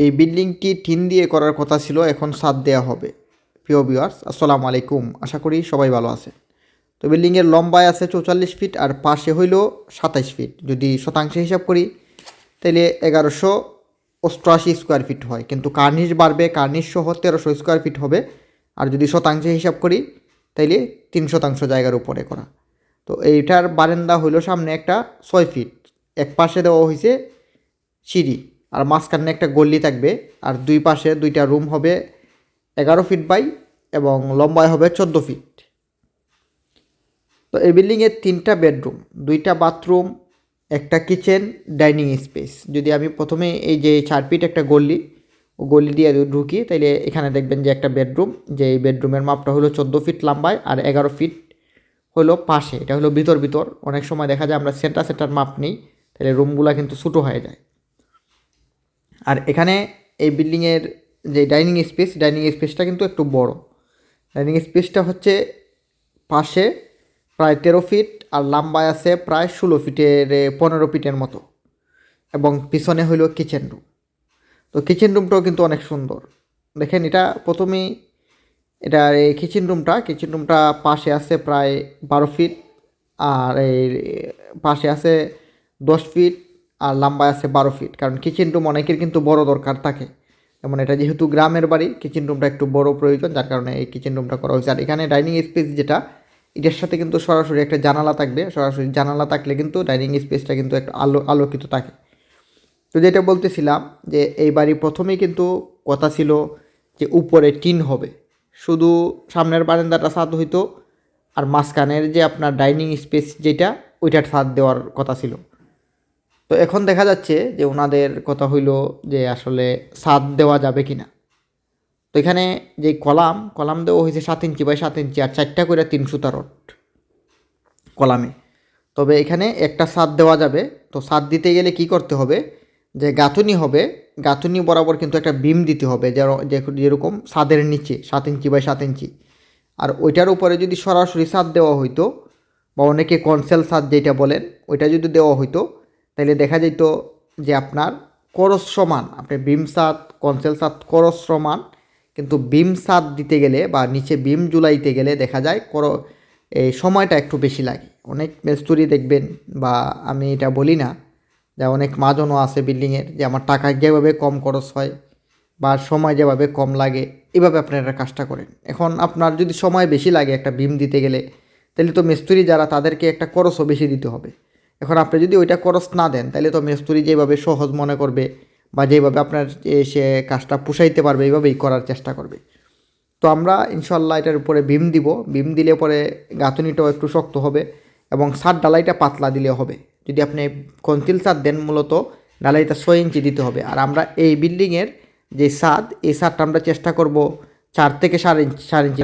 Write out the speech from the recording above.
এই বিল্ডিংটি টিন দিয়ে করার কথা ছিল, এখন সাদ দেওয়া হবে। প্রিয় ভিউয়ার্স আসসালামু আলাইকুম। আশা করি সবাই ভালো আছে তো বিল্ডিংয়ের লম্বায় আছে চৌচল্লিশ ফিট আর পাশে হইল সাতাইশ ফিট। যদি শতাংশে হিসাব করি তাহলে এগারোশো অষ্টআশি স্কোয়ার ফিট হয়। কিন্তু কার্নিশ বাড়বে কার্নিশ সহ তেরোশো স্কোয়ার ফিট হবে। আর যদি শতাংশে হিসাব করি, তাইলে তিন শতাংশ জায়গার উপরে করা। তো এইটার বারান্দা হইল সামনে একটা ছয় ফিট। এক পাশে দেওয়া হয়েছে সিঁড়ি। আর মাঝখানে একটা গল্লি থাকবে, আর দুই পাশে দুইটা রুম হবে এগারো ফিট বাই এবং লম্বায় হবে চোদ্দ ফিট তো এই বিল্ডিংয়ের তিনটা বেডরুম দুইটা বাথরুম একটা কিচেন ডাইনিং স্পেস যদি আমি প্রথমে এই যে চার ফিট একটা গল্লি ও গল্লি দিয়ে ঢুকি, তাইলে এখানে দেখবেন যে একটা বেডরুম যে এই বেডরুমের মাপটা হলো চোদ্দ ফিট লম্বায় আর এগারো ফিট হলো পাশে। এটা হলো ভিতর ভিতর। অনেক সময় দেখা যায় আমরা সেন্টার সেন্টার মাপ নিই তাহলে রুমগুলো কিন্তু ছোটো হয়ে যায়। আর এখানে এই বিল্ডিংয়ের যে ডাইনিং স্পেস, ডাইনিং স্পেসটা কিন্তু একটু বড়। ডাইনিং স্পেসটা হচ্ছে পাশে প্রায় তেরো ফিট আর লম্বায় আছে প্রায় ষোলো ফিটের পনেরো ফিটের মতো। এবং পিছনে হইল কিচেন রুম তো কিচেন রুমটাও কিন্তু অনেক সুন্দর। দেখেন, এটা প্রথমেই এটা এই কিচেন রুমটা কিচেন রুমটা পাশে আছে প্রায় বারো ফিট আর এই পাশে আছে দশ ফিট আর লম্বায় আছে বারো ফিট কারণ কিচেন রুম অনেকের কিন্তু বড় দরকার থাকে। যেমন এটা যেহেতু গ্রামের বাড়ি কিচেন রুমটা একটু বড় প্রয়োজন, যার কারণে এই কিচেন রুমটা করা হয়েছে। আর এখানে ডাইনিং স্পেস যেটা, এটার সাথে কিন্তু সরাসরি একটা জানালা থাকবে। সরাসরি জানালা থাকলে কিন্তু ডাইনিং স্পেসটা কিন্তু একটা আলো, আলোকিত থাকে। তো যেটা বলতেছিলাম যে, এই বাড়ি প্রথমেই কিন্তু কথা ছিল যে উপরে টিন হবে। শুধু সামনের বারান্দাটা ছাদ হইতো, আর মাঝখানের যে আপনার ডাইনিং স্পেস যেটা, ওইটার ছাদ দেওয়ার কথা ছিল। তো এখন দেখা যাচ্ছে যে ওনাদের কথা হইল যে আসলে ছাদ দেওয়া যাবে কি না তো এখানে যে কলাম কলাম দেওয়া হয়েছে সাত ইঞ্চি বাই সাত ইঞ্চি আর চারটা করে তিন সুতা রড কলামে। তবে এখানে একটা ছাদ দেওয়া যাবে। তো ছাদ দিতে গেলে কি করতে হবে? যে গাঁথুনি হবে। গাঁথুনি বরাবর কিন্তু একটা বিম দিতে হবে যের- যেরকম ছাদের নিচে সাত ইঞ্চি বাই সাত ইঞ্চি। আর ওইটার উপরে যদি সরাসরি ছাদ দেওয়া হইতো বা অনেকে কনসেল ছাদ যেটা বলেন, ওইটা যদি দেওয়া হইতো তাহলে দেখা যেত যে আপনার করস সমান, আপনি বিম ছাদ কনসেল ছাদ করস সমান, কিন্তু বিম ছাদ দিতে গেলে বা নিচে বিম জুলাইতে গেলে দেখা যায় কর, এই সময়টা একটু বেশি লাগে। অনেক মেস্তুরি দেখবেন বা আমি এটা বলি না, যে অনেক মাজনও আছে বিল্ডিংয়ের যে আমার টাকা যেভাবে কম খরচ হয় বা সময় যেভাবে কম লাগে, এভাবে আপনারা কাজটা করেন। এখন আপনার যদি সময় বেশি লাগে একটা বিম দিতে গেলে তাহলে তো মিস্ত্রি যারা তাদেরকে একটা খরচও বেশি দিতে হবে। এখন আপনি যদি ওইটা খরচ না দেন তাহলে তো মিস্ত্রি যেভাবে সহজ মনে করবে বা যেভাবে আপনার সে কাজটা পুষাইতে পারবে, এইভাবেই করার চেষ্টা করবে। তো আমরা ইনশাল্লাহ এটার উপরে বিম দিব। বিম দিলে পরে গাঁথুনিটাও একটু শক্ত হবে এবং সার ডালাইটা পাতলা দিলে হবে। যদি আপনি কন্তিল সার দেন মূলত, ডালাইটা ছয় ইঞ্চি দিতে হবে। আর আমরা এই বিল্ডিংয়ের যে সাদ, এই সারটা আমরা চেষ্টা করব চার থেকে সাড়ে ইঞ্চি চার ইঞ্চি